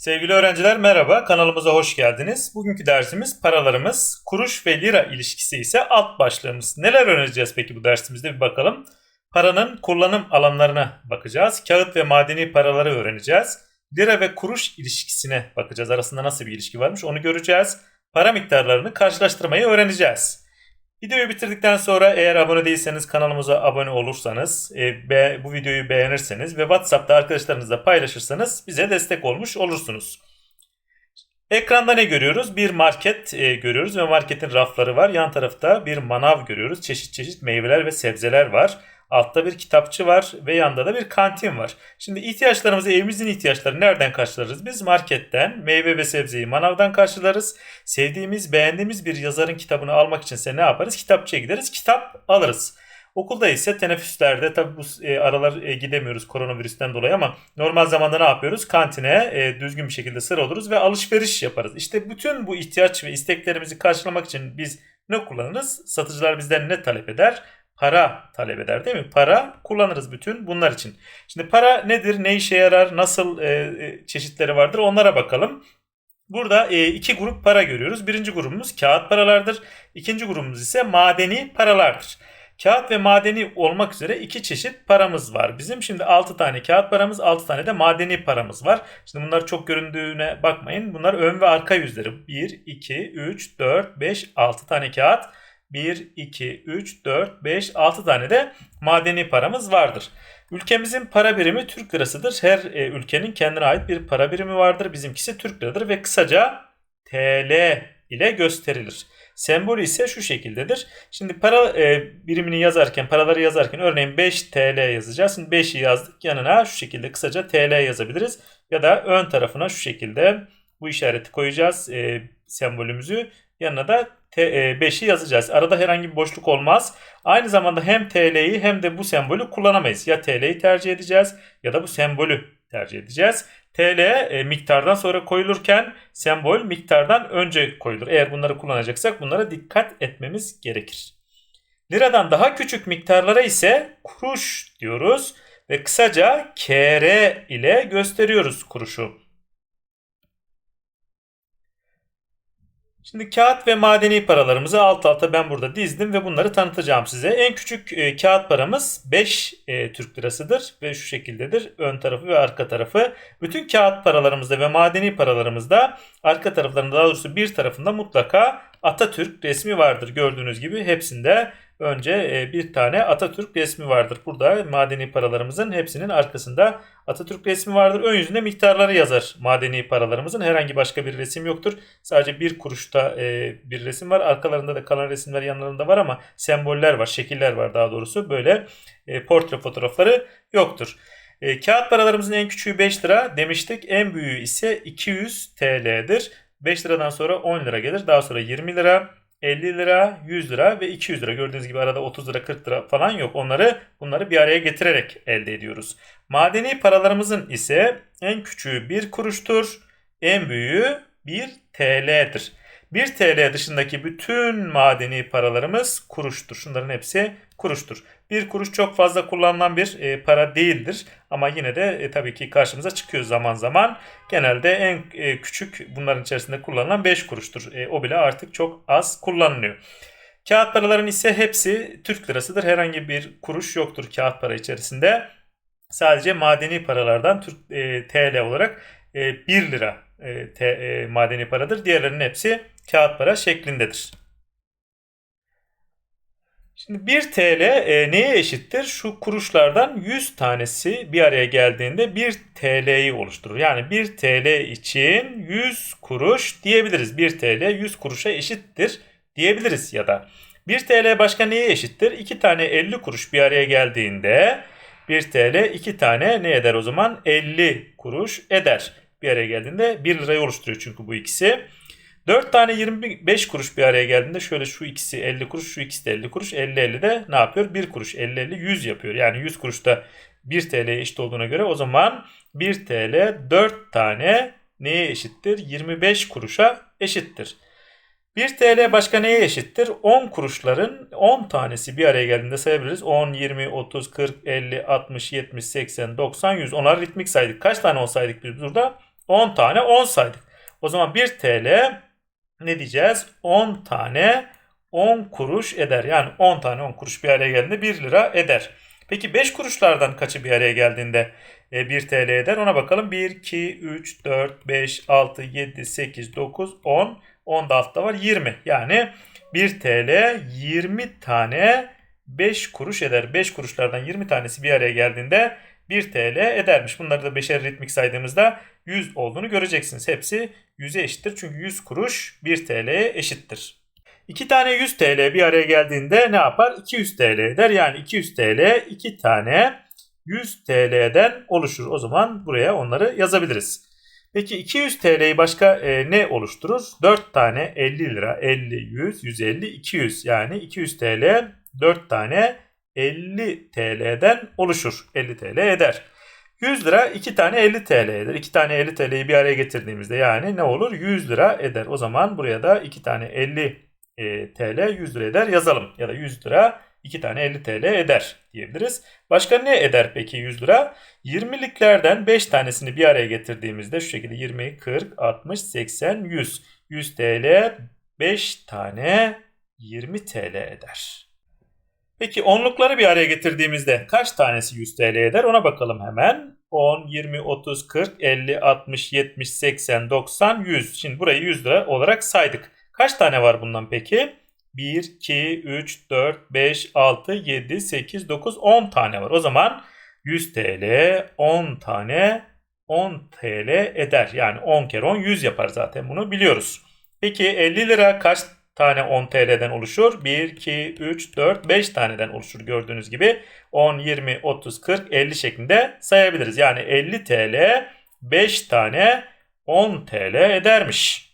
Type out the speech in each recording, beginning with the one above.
Sevgili öğrenciler merhaba, kanalımıza hoş geldiniz. Bugünkü dersimiz paralarımız, kuruş ve lira ilişkisi ise alt başlığımız. Neler öğreneceğiz peki bu dersimizde bir bakalım. Paranın kullanım alanlarına bakacağız. Kağıt ve madeni paraları öğreneceğiz. Lira ve kuruş ilişkisine bakacağız. Arasında nasıl bir ilişki varmış onu göreceğiz. Para miktarlarını karşılaştırmayı öğreneceğiz. Videoyu bitirdikten sonra eğer abone değilseniz kanalımıza abone olursanız, e, be, bu videoyu beğenirseniz ve WhatsApp'ta arkadaşlarınızla paylaşırsanız bize destek olmuş olursunuz. Ekranda ne görüyoruz? Bir market e, görüyoruz ve marketin rafları var. Yan tarafta bir manav görüyoruz. Çeşit çeşit meyveler ve sebzeler var. Altta bir kitapçı var ve yanında da bir kantin var. Şimdi ihtiyaçlarımızı, evimizin ihtiyaçlarını nereden karşılarız? Biz marketten meyve ve sebzeyi manavdan karşılarız. Sevdiğimiz, beğendiğimiz bir yazarın kitabını almak içinse ne yaparız? Kitapçıya gideriz, kitap alırız. Okulda ise teneffüslerde tabi bu e, aralar e, gidemiyoruz koronavirüsten dolayı ama normal zamanda ne yapıyoruz? Kantine e, düzgün bir şekilde sıra oluruz ve alışveriş yaparız. İşte bütün bu ihtiyaç ve isteklerimizi karşılamak için biz ne kullanırız? Satıcılar bizden ne talep eder? Para talep eder değil mi? Para kullanırız bütün bunlar için. Şimdi para nedir? Ne işe yarar? Nasıl e, e, çeşitleri vardır? Onlara bakalım. Burada e, iki grup para görüyoruz. Birinci grubumuz kağıt paralardır. İkinci grubumuz ise madeni paralardır. Kağıt ve madeni olmak üzere iki çeşit paramız var. Bizim şimdi 6 tane kağıt paramız, 6 tane de madeni paramız var. Şimdi bunlar çok göründüğüne bakmayın. Bunlar ön ve arka yüzleri. 1, 2, 3, 4, 5, 6 tane kağıt. 1, 2, 3, 4, 5, 6 tane de madeni paramız vardır. Ülkemizin para birimi Türk lirasıdır. Her e, ülkenin kendine ait bir para birimi vardır. Bizimkisi Türk liradır ve kısaca TL ile gösterilir. Sembolü ise şu şekildedir. Şimdi para e, birimini yazarken, paraları yazarken örneğin 5 TL yazacağız. Şimdi 5'i yazdık. Yanına şu şekilde kısaca TL yazabiliriz. Ya da ön tarafına şu şekilde bu işareti koyacağız. E, sembolümüzü. Yanına da 5'i e, yazacağız. Arada herhangi bir boşluk olmaz. Aynı zamanda hem TL'yi hem de bu sembolü kullanamayız. Ya TL'yi tercih edeceğiz ya da bu sembolü tercih edeceğiz. TL e, miktardan sonra koyulurken sembol miktardan önce koyulur. Eğer bunları kullanacaksak bunlara dikkat etmemiz gerekir. Liradan daha küçük miktarlara ise kuruş diyoruz ve kısaca KR ile gösteriyoruz kuruşu. Şimdi kağıt ve madeni paralarımızı alt alta ben burada dizdim ve bunları tanıtacağım size. En küçük e, kağıt paramız 5 e, Türk lirasıdır ve şu şekildedir. Ön tarafı ve arka tarafı. Bütün kağıt paralarımızda ve madeni paralarımızda arka taraflarında daha doğrusu bir tarafında mutlaka Atatürk resmi vardır. Gördüğünüz gibi hepsinde önce e, bir tane Atatürk resmi vardır. Burada madeni paralarımızın hepsinin arkasında Atatürk resmi vardır. Ön yüzünde miktarları yazar madeni paralarımızın. Herhangi başka bir resim yoktur. Sadece bir kuruşta e, bir resim var. Arkalarında da kalan resimler yanlarında var ama semboller var, şekiller var daha doğrusu. Böyle e, portre fotoğrafları yoktur. kağıt paralarımızın en küçüğü 5 lira demiştik. En büyüğü ise 200 TL'dir. 5 liradan sonra 10 lira gelir. Daha sonra 20 lira, 50 lira, 100 lira ve 200 lira. Gördüğünüz gibi arada 30 lira, 40 lira falan yok. Onları bunları bir araya getirerek elde ediyoruz. Madeni paralarımızın ise en küçüğü 1 kuruştur. En büyüğü 1 TL'dir. 1 TL dışındaki bütün madeni paralarımız kuruştur. Şunların hepsi kuruştur. Bir kuruş çok fazla kullanılan bir e, para değildir. Ama yine de e, tabii ki karşımıza çıkıyor zaman zaman. Genelde en e, küçük bunların içerisinde kullanılan 5 kuruştur. E, o bile artık çok az kullanılıyor. Kağıt paraların ise hepsi Türk lirasıdır. Herhangi bir kuruş yoktur kağıt para içerisinde. Sadece madeni paralardan Türk e, TL olarak e, 1 lira e, te, e, madeni paradır. Diğerlerinin hepsi kağıt para şeklindedir. Şimdi 1 TL e, neye eşittir? Şu kuruşlardan 100 tanesi bir araya geldiğinde 1 TL'yi oluşturur. Yani 1 TL için 100 kuruş diyebiliriz. 1 TL 100 kuruşa eşittir diyebiliriz ya da. 1 TL başka neye eşittir? 2 tane 50 kuruş bir araya geldiğinde 1 TL 2 tane ne eder o zaman? 50 kuruş eder. Bir araya geldiğinde 1 lirayı oluşturuyor çünkü bu ikisi. 4 tane 25 kuruş bir araya geldiğinde şöyle şu ikisi 50 kuruş şu ikisi de 50 kuruş 50-50 de ne yapıyor? 1 kuruş 50-50 100 yapıyor. Yani 100 kuruşta 1 TL'ye eşit olduğuna göre o zaman 1 TL 4 tane neye eşittir? 25 kuruşa eşittir. 1 TL başka neye eşittir? 10 kuruşların 10 tanesi bir araya geldiğinde sayabiliriz. 10, 20, 30, 40, 50, 60, 70, 80, 90, 100. Onlar ritmik saydık. Kaç tane olsaydık biz burada? 10 tane 10 saydık. O zaman 1 TL ne diyeceğiz? 10 tane 10 kuruş eder. Yani 10 tane 10 kuruş bir araya geldiğinde 1 lira eder. Peki 5 kuruşlardan kaçı bir araya geldiğinde 1 TL eder? Ona bakalım. 1, 2, 3, 4, 5, 6, 7, 8, 9, 10. 10 da altta var 20. Yani 1 TL 20 tane 5 kuruş eder. 5 kuruşlardan 20 tanesi bir araya geldiğinde 1 TL edermiş. Bunları da beşer ritmik saydığımızda 100 olduğunu göreceksiniz. Hepsi 100'e eşittir. Çünkü 100 kuruş 1 TL'ye eşittir. 2 tane 100 TL bir araya geldiğinde ne yapar? 200 TL eder. Yani 200 TL 2 tane 100 TL'den oluşur. O zaman buraya onları yazabiliriz. Peki 200 TL'yi başka e, ne oluşturur? 4 tane 50 lira, 50, 100, 150, 200. Yani 200 TL 4 tane 50 TL'den oluşur. 50 TL eder. 100 lira 2 tane 50 TL eder. 2 tane 50 TL'yi bir araya getirdiğimizde yani ne olur? 100 lira eder. O zaman buraya da 2 tane 50 e, TL 100 lira eder yazalım. Ya da 100 lira 2 tane 50 TL eder diyebiliriz. Başka ne eder peki 100 lira? 20'liklerden 5 tanesini bir araya getirdiğimizde şu şekilde 20, 40, 60, 80, 100. 100 TL 5 tane 20 TL eder. Peki onlukları bir araya getirdiğimizde kaç tanesi 100 TL eder ona bakalım hemen. 10, 20, 30, 40, 50, 60, 70, 80, 90, 100. Şimdi burayı 100 lira olarak saydık. Kaç tane var bundan peki? 1, 2, 3, 4, 5, 6, 7, 8, 9, 10 tane var. O zaman 100 TL 10 tane 10 TL eder. Yani 10 kere 10 100 yapar zaten bunu biliyoruz. Peki 50 lira kaç tane 10 TL'den oluşur? 1, 2, 3, 4, 5 taneden oluşur gördüğünüz gibi. 10, 20, 30, 40, 50 şeklinde sayabiliriz. Yani 50 TL 5 tane 10 TL edermiş.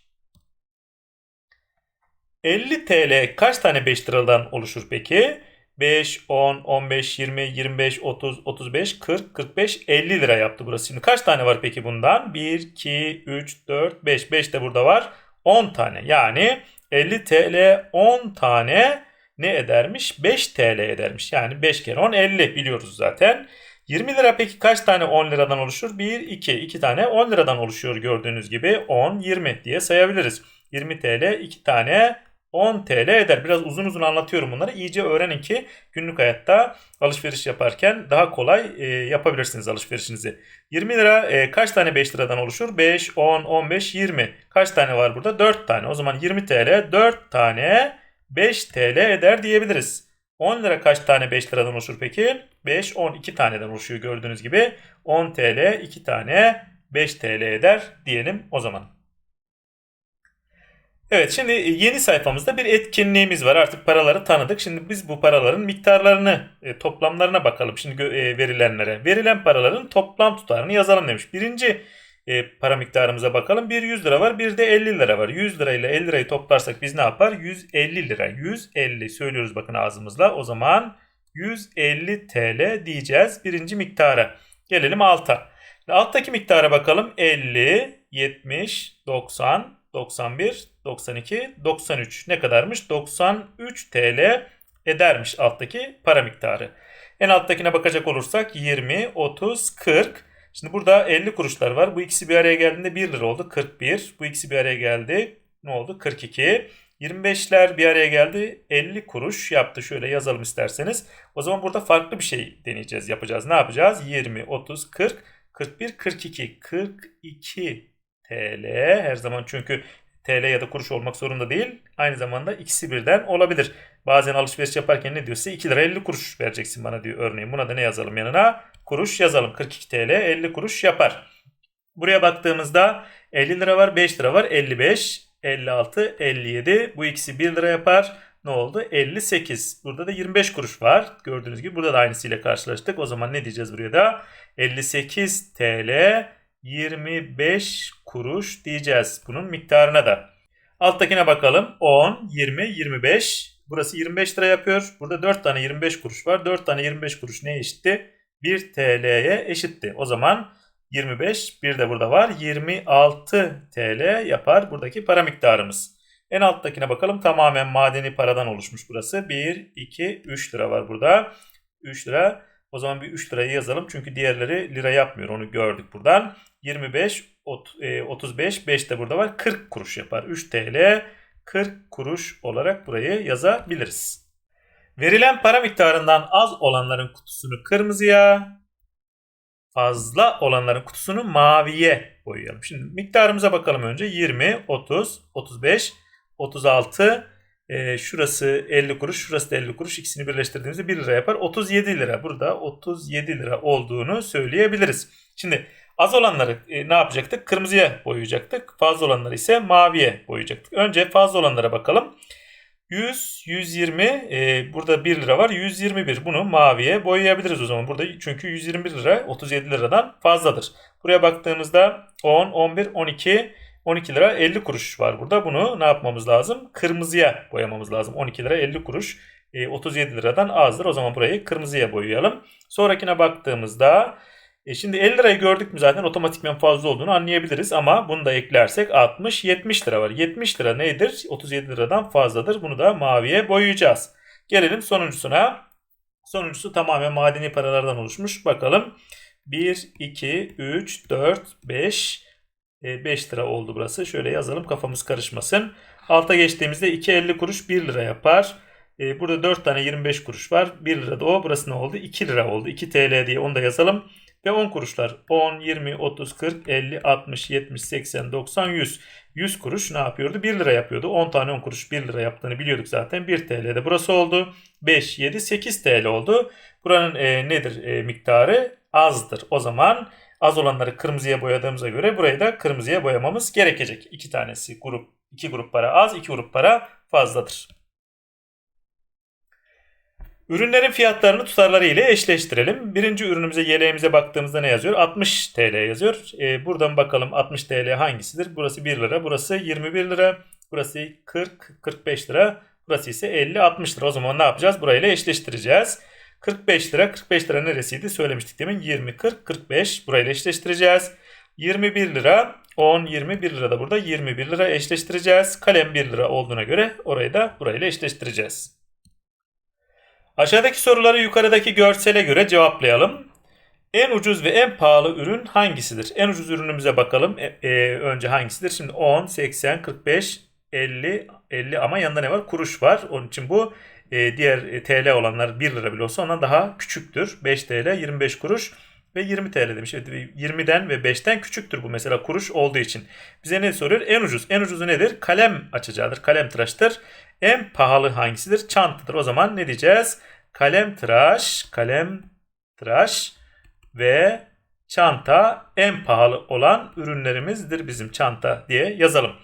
50 TL kaç tane 5 liradan oluşur peki? 5, 10, 15, 20, 25, 30, 35, 40, 45, 50 lira yaptı burası. Şimdi kaç tane var peki bundan? 1, 2, 3, 4, 5. 5 de burada var. 10 tane. Yani 50 TL 10 tane ne edermiş? 5 TL edermiş. Yani 5 kere 10 50 biliyoruz zaten. 20 lira peki kaç tane 10 liradan oluşur? 1, 2. 2 tane 10 liradan oluşuyor gördüğünüz gibi. 10, 20 diye sayabiliriz. 20 TL 2 tane 10 TL eder. Biraz uzun uzun anlatıyorum bunları. İyice öğrenin ki günlük hayatta alışveriş yaparken daha kolay e, yapabilirsiniz alışverişinizi. 20 lira e, kaç tane 5 liradan oluşur? 5, 10, 15, 20. Kaç tane var burada? 4 tane. O zaman 20 TL 4 tane 5 TL eder diyebiliriz. 10 lira kaç tane 5 liradan oluşur peki? 5, 10, 2 taneden oluşuyor gördüğünüz gibi. 10 TL 2 tane 5 TL eder diyelim o zaman. Evet şimdi yeni sayfamızda bir etkinliğimiz var. Artık paraları tanıdık. Şimdi biz bu paraların miktarlarını, e, toplamlarına bakalım. Şimdi e, verilenlere. Verilen paraların toplam tutarını yazalım demiş. Birinci e, para miktarımıza bakalım. Bir 100 lira var, bir de 50 lira var. 100 lirayla 50 lirayı toplarsak biz ne yapar? 150 lira. 150 söylüyoruz bakın ağzımızla. O zaman 150 TL diyeceğiz birinci miktara. Gelelim alta. Alttaki miktara bakalım. 50, 70, 90, 91, 92, 93 ne kadarmış? 93 TL edermiş alttaki para miktarı. En alttakine bakacak olursak 20, 30, 40. Şimdi burada 50 kuruşlar var. Bu ikisi bir araya geldiğinde 1 lira oldu. 41. Bu ikisi bir araya geldi. Ne oldu? 42. 25'ler bir araya geldi. 50 kuruş yaptı. Şöyle yazalım isterseniz. O zaman burada farklı bir şey deneyeceğiz, yapacağız. Ne yapacağız? 20, 30, 40, 41, 42. 42 TL her zaman çünkü TL ya da kuruş olmak zorunda değil. Aynı zamanda ikisi birden olabilir. Bazen alışveriş yaparken ne diyorsa 2 lira 50 kuruş vereceksin bana diyor örneğin. Buna da ne yazalım yanına? Kuruş yazalım. 42 TL 50 kuruş yapar. Buraya baktığımızda 50 lira var 5 lira var 55 56 57 bu ikisi 1 lira yapar. Ne oldu? 58. Burada da 25 kuruş var. Gördüğünüz gibi burada da aynısıyla karşılaştık. O zaman ne diyeceğiz buraya da? 58 TL 25 kuruş diyeceğiz bunun miktarına da. Alttakine bakalım. 10, 20, 25. Burası 25 lira yapıyor. Burada 4 tane 25 kuruş var. 4 tane 25 kuruş ne eşitti? 1 TL'ye eşitti. O zaman 25 bir de burada var. 26 TL yapar buradaki para miktarımız. En alttakine bakalım. Tamamen madeni paradan oluşmuş burası. 1, 2, 3 lira var burada. 3 lira. O zaman bir 3 lirayı yazalım. Çünkü diğerleri lira yapmıyor. Onu gördük buradan. 25, ot- e, 35, 5 de burada var. 40 kuruş yapar. 3 TL 40 kuruş olarak burayı yazabiliriz. Verilen para miktarından az olanların kutusunu kırmızıya, fazla olanların kutusunu maviye boyayalım. Şimdi miktarımıza bakalım önce. 20, 30, 35, 36, e, şurası 50 kuruş, şurası da 50 kuruş. İkisini birleştirdiğimizde 1 lira yapar. 37 lira. Burada 37 lira olduğunu söyleyebiliriz. Şimdi az olanları e, ne yapacaktık? Kırmızıya boyayacaktık. Fazla olanları ise maviye boyayacaktık. Önce fazla olanlara bakalım. 100, 120, e, burada 1 lira var. 121 bunu maviye boyayabiliriz o zaman. Burada çünkü 121 lira 37 liradan fazladır. Buraya baktığımızda 10, 11, 12, 12 lira 50 kuruş var burada. Bunu ne yapmamız lazım? Kırmızıya boyamamız lazım. 12 lira 50 kuruş e, 37 liradan azdır. O zaman burayı kırmızıya boyayalım. Sonrakine baktığımızda e şimdi 50 lirayı gördük mü zaten otomatikman fazla olduğunu anlayabiliriz ama bunu da eklersek 60 70 lira var. 70 lira nedir? 37 liradan fazladır. Bunu da maviye boyayacağız. Gelelim sonuncusuna. Sonuncusu tamamen madeni paralardan oluşmuş. Bakalım. 1 2 3 4 5 5 lira oldu burası. Şöyle yazalım kafamız karışmasın. Alta geçtiğimizde 2.50 kuruş 1 lira yapar. E, burada 4 tane 25 kuruş var. 1 lira da o. Burası ne oldu? 2 lira oldu. 2 TL diye onu da yazalım. Ve 10 kuruşlar 10, 20, 30, 40, 50, 60, 70, 80, 90, 100. 100 kuruş ne yapıyordu? 1 lira yapıyordu. 10 tane 10 kuruş 1 lira yaptığını biliyorduk zaten. 1 TL'de burası oldu. 5, 7, 8 TL oldu. Buranın e, nedir e, miktarı? Azdır. O zaman az olanları kırmızıya boyadığımıza göre burayı da kırmızıya boyamamız gerekecek. İki tanesi grup, iki grup para az, iki grup para fazladır. Ürünlerin fiyatlarını tutarları ile eşleştirelim. Birinci ürünümüze yeleğimize baktığımızda ne yazıyor? 60 TL yazıyor. Ee, buradan bakalım 60 TL hangisidir? Burası 1 lira, burası 21 lira, burası 40, 45 lira, burası ise 50, 60 lira. O zaman ne yapacağız? Burayla eşleştireceğiz. 45 lira, 45 lira neresiydi? Söylemiştik demin. 20, 40, 45 burayla eşleştireceğiz. 21 lira, 10, 21 lira da burada 21 lira eşleştireceğiz. Kalem 1 lira olduğuna göre orayı da burayla eşleştireceğiz. Aşağıdaki soruları yukarıdaki görsele göre cevaplayalım. En ucuz ve en pahalı ürün hangisidir? En ucuz ürünümüze bakalım. E, e, önce hangisidir? Şimdi 10, 80, 45, 50, 50 ama yanında ne var? Kuruş var. Onun için bu e, diğer TL olanlar 1 lira bile olsa ondan daha küçüktür. 5 TL, 25 kuruş ve 20 TL demiş. Evet, 20'den ve 5'ten küçüktür bu mesela kuruş olduğu için. Bize ne soruyor? En ucuz. En ucuzu nedir? Kalem açacağıdır. Kalem tıraştır. En pahalı hangisidir? Çantadır. O zaman ne diyeceğiz? Kalem tıraş, kalem tıraş ve çanta en pahalı olan ürünlerimizdir bizim çanta diye yazalım.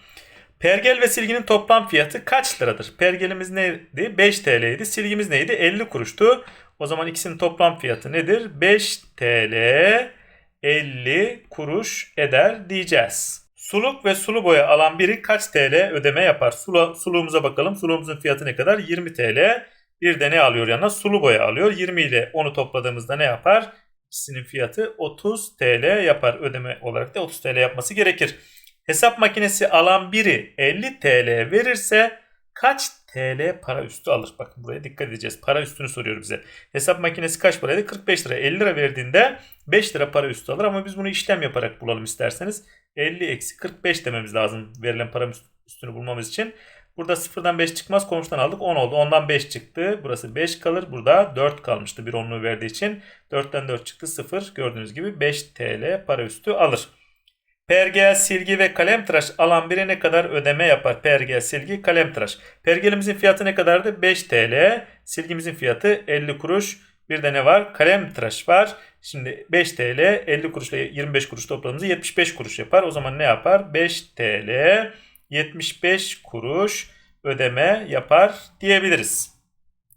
Pergel ve silginin toplam fiyatı kaç liradır? Pergelimiz neydi? 5 TL'ydi. Silgimiz neydi? 50 kuruştu. O zaman ikisinin toplam fiyatı nedir? 5 TL 50 kuruş eder diyeceğiz. Suluk ve sulu boya alan biri kaç TL ödeme yapar? Sulu, suluğumuza bakalım. Suluğumuzun fiyatı ne kadar? 20 TL. Bir de ne alıyor yanına? Sulu boya alıyor. 20 ile onu topladığımızda ne yapar? İkisinin fiyatı 30 TL yapar. Ödeme olarak da 30 TL yapması gerekir. Hesap makinesi alan biri 50 TL verirse kaç TL para üstü alır? Bakın buraya dikkat edeceğiz. Para üstünü soruyor bize. Hesap makinesi kaç paraydı? 45 lira. 50 lira verdiğinde 5 lira para üstü alır ama biz bunu işlem yaparak bulalım isterseniz. 50 eksi 45 dememiz lazım verilen para üstünü bulmamız için. Burada sıfırdan 5 çıkmaz. Komşudan aldık 10 oldu. Ondan 5 çıktı. Burası 5 kalır. Burada 4 kalmıştı bir onluğu verdiği için. 4'ten 4 çıktı 0. Gördüğünüz gibi 5 TL para üstü alır. Pergel, silgi ve kalem tıraş alan biri ne kadar ödeme yapar? Pergel, silgi, kalem tıraş. Pergelimizin fiyatı ne kadardı? 5 TL. Silgimizin fiyatı 50 kuruş. Bir de ne var? Kalem tıraş var. Şimdi 5 TL 50 kuruşla 25 kuruş topladığımızda 75 kuruş yapar. O zaman ne yapar? 5 TL 75 kuruş ödeme yapar diyebiliriz.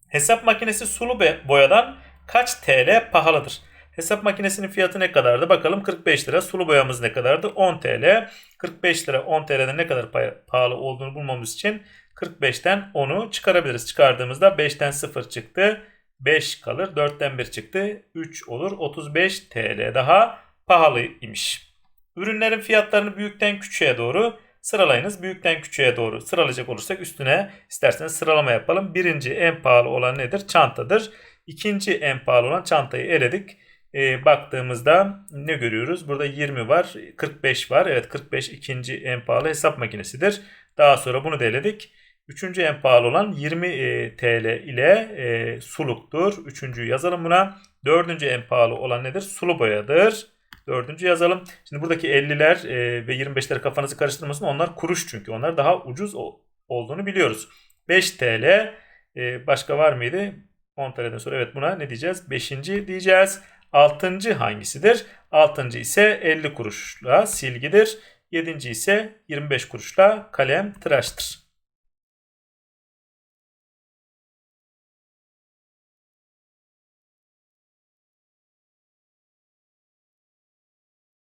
Hesap makinesi sulu boyadan kaç TL pahalıdır? Hesap makinesinin fiyatı ne kadardı? Bakalım 45 lira. Sulu boyamız ne kadardı? 10 TL. 45 lira 10 TL'den ne kadar pahalı olduğunu bulmamız için 45'ten 10'u çıkarabiliriz. Çıkardığımızda 5'ten 0 çıktı. 5 kalır. 4'ten 1 çıktı. 3 olur. 35 TL daha pahalıymış. Ürünlerin fiyatlarını büyükten küçüğe doğru sıralayınız. Büyükten küçüğe doğru sıralayacak olursak üstüne isterseniz sıralama yapalım. Birinci en pahalı olan nedir? Çantadır. İkinci en pahalı olan çantayı eledik. E, baktığımızda ne görüyoruz? Burada 20 var, 45 var. Evet 45 ikinci en pahalı hesap makinesidir. Daha sonra bunu da eledik. Üçüncü en pahalı olan 20 e, TL ile e, suluktur. Üçüncüyü yazalım buna. Dördüncü en pahalı olan nedir? Sulu boyadır. Dördüncü yazalım. Şimdi buradaki 50'ler e, ve 25'leri kafanızı karıştırmasın. Onlar kuruş çünkü. Onlar daha ucuz olduğunu biliyoruz. 5 TL. e, başka var mıydı? 10 TL'den sonra evet buna ne diyeceğiz? 5. diyeceğiz. 6. hangisidir? 6. ise 50 kuruşla silgidir. 7. ise 25 kuruşla kalem tıraştır.